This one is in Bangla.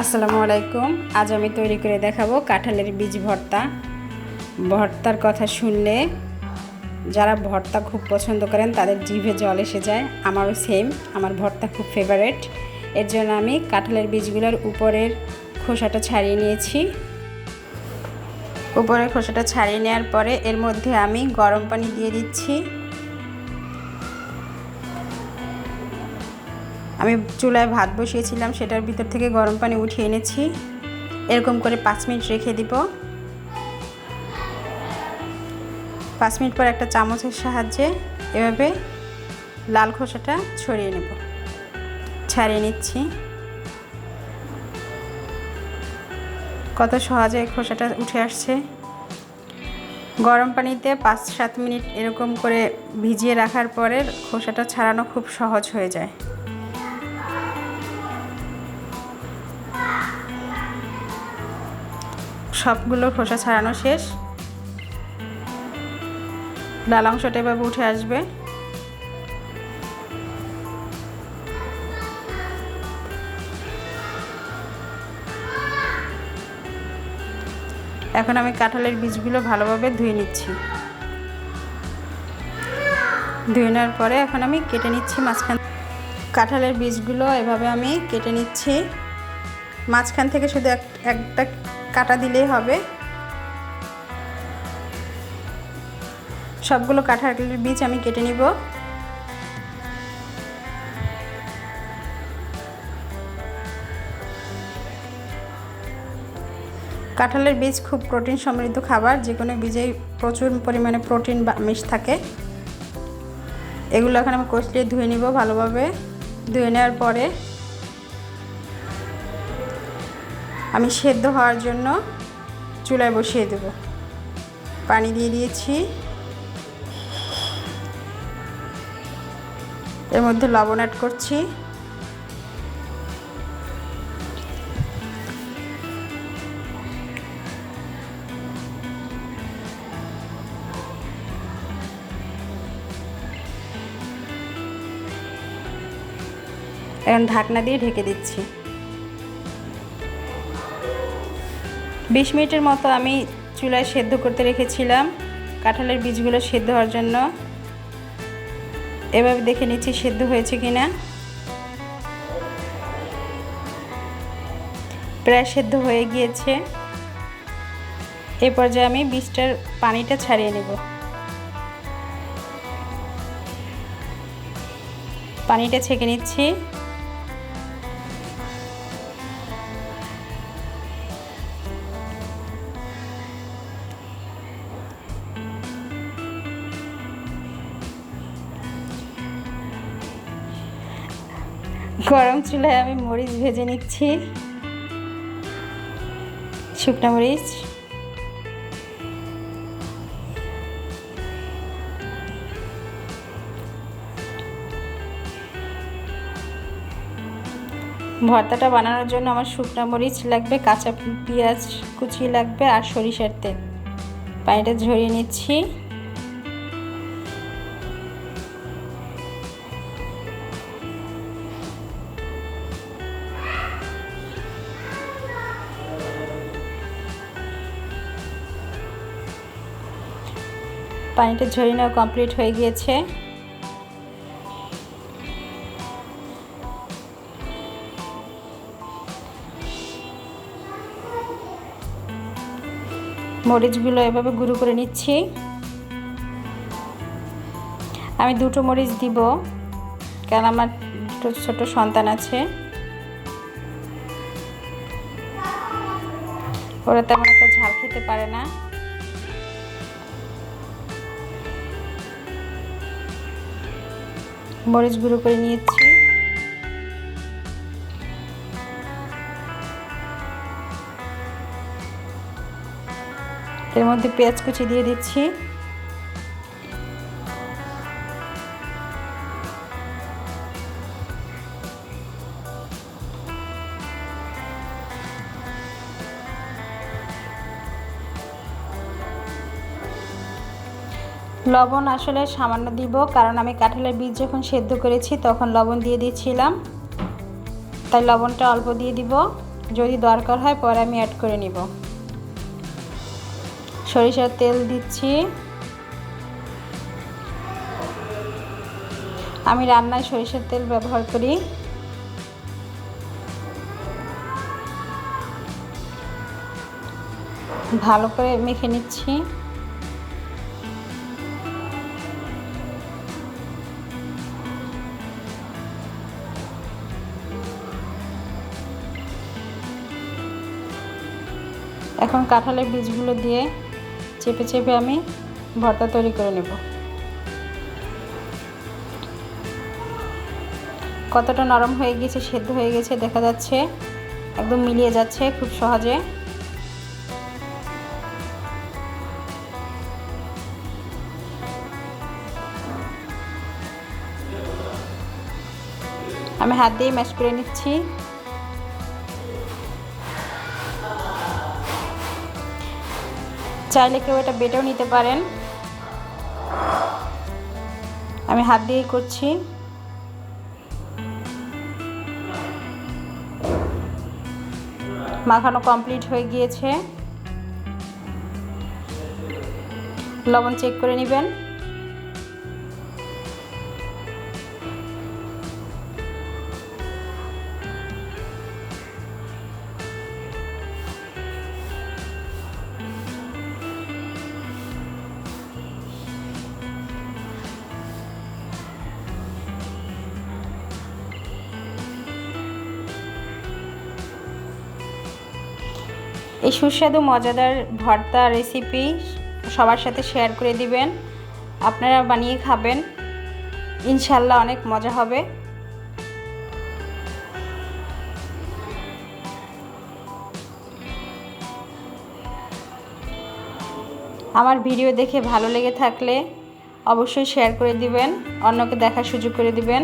আসসালামু আলাইকুম। আজ আমি তৈরি করে দেখাবো কাঁঠালের বীজ ভর্তা। ভর্তার কথা শুনলে যারা ভর্তা খুব পছন্দ করেন, তাদের জিভে জল এসে যায়। আমারও সেম আমার ভর্তা খুব ফেভারেট এর জন্য আমি কাঁঠালের বীজগুলোর উপরের খোসাটা ছাড়িয়ে নিয়েছি। উপরের খোসাটা ছাড়িয়ে নেওয়ার পরে এর মধ্যে আমি গরম পানি দিয়ে দিচ্ছি। আমি চুলায় ভাত বসিয়েছিলাম, সেটার ভিতর থেকে গরম পানি উঠিয়ে এনেছি। এরকম করে পাঁচ মিনিট রেখে দিব। পাঁচ মিনিট পর একটা চামচের সাহায্যে এভাবে লাল খোসাটা ছড়িয়ে নেব। ছাড়িয়ে নিচ্ছি। কত সহজে খোসাটা উঠে আসছে। গরম পানিতে পাঁচ সাত মিনিট এরকম করে ভিজিয়ে রাখার পরে খোসাটা ছাড়ানো খুব সহজ হয়ে যায়। সবগুলো খোসা ছাড়ানো শেষ। ডাল অংশটা এভাবে উঠে আসবে। এখন আমি কাঁঠালের বীজগুলো ভালোভাবে ধুয়ে নিচ্ছি। ধুয়ে নেওয়ার পরে এখন আমি কেটে নিচ্ছি মাঝখান কাঁঠালের বীজগুলো এভাবে আমি কেটে নিচ্ছি। মাঝখান থেকে শুধু একটা কাটা দিলেই হবে। সবগুলো কাঁঠালের বীজ আমি কেটে নিব। কাঁঠালের বীজ খুব প্রোটিন সমৃদ্ধ খাবার, যে কোনো বীজেই প্রচুর পরিমাণে প্রোটিন বা আমিষ থাকে। এগুলো এখন আমি কষলিয়ে ধুয়ে নিব ভালোভাবে। ধুয়ে নেওয়ার পরে আমি সেদ্ধ হওয়ার জন্য চুলায় বসিয়ে দেব। পানি দিয়ে দিয়েছি। এর মধ্যে লবণ অ্যাড করছি। এখন ঢাকনা দিয়ে ঢেকে দিচ্ছি। বিশ মিনিটের মতো আমি চুলায় সেদ্ধ করতে রেখেছিলাম। কাঁঠালের বীজগুলো সেদ্ধ হওয়ার জন্য। এভাবে দেখে নিচ্ছি সেদ্ধ হয়েছে কি না প্রায় সেদ্ধ হয়ে গিয়েছে। এ পর্যায়ে আমি বীজটার পানিটা ছাড়িয়ে নেব। পানিটা ছেঁকে নিচ্ছি। গরম চুলায় আমি মরিচ ভেজে নিচ্ছি। শুকনো মরিচ। ভর্তাটা বানানোর জন্য আমার শুকনো মরিচ লাগবে, কাঁচা পেঁয়াজ কুচি লাগবে আর সরিষার তেল। পানিটা ঝরিয়ে নিচ্ছি। পানিটা ঝরিয়ে নেওয়া কমপ্লিট হয়ে গিয়েছে। মরিচগুলো এভাবে গুঁড়ো করে নিচ্ছি। আমি দুটো মরিচ দিব কারণ আমার দুটো ছোট সন্তান আছে। ওরা তেমন একটা ঝাল খেতে পারে না। মরিচ গুঁড়ো করে নিয়েছি। এর মধ্যে পেঁয়াজ কুচি দিয়ে দিচ্ছি। লবণ আসলে সামান্য দিব, কারণ আমি কাঁঠালের বীজ যখন সেদ্ধ করেছি তখন লবণ দিয়ে দিয়েছিলাম তাই লবণটা অল্প দিয়ে দিব। যদি দরকার হয় পরে আমি অ্যাড করে নিব। সরিষার তেল দিচ্ছি। আমি রান্নায় সরিষার তেল ব্যবহার করি। ভালো করে মেখে নিচ্ছি। এখন কাঁঠালের বীজগুলো দিয়ে চেপে চেপে আমি ভর্তা তৈরি করে নেব। কতটা নরম হয়ে গেছে সেদ্ধ হয়ে গেছে, দেখা যাচ্ছে একদম মিলিয়ে যাচ্ছে খুব সহজে। আমি হাত দিয়ে ম্যাশ করে নিচ্ছি। চাইলে কেউ এটা বেটেও নিতে পারেন। আমি হাত দিয়েই করছি। মাখানো কমপ্লিট হয়ে গিয়েছে। লবণ চেক করে নেবেন। এই সুস্বাদু, মজাদার ভর্তা রেসিপি সবার সাথে শেয়ার করে দিবেন। আপনারা বানিয়ে খাবেন। ইনশাল্লাহ অনেক মজা হবে। আমার ভিডিও দেখে ভালো লেগে থাকলে অবশ্যই শেয়ার করে দিবেন। অন্যকে দেখার সুযোগ করে দিবেন।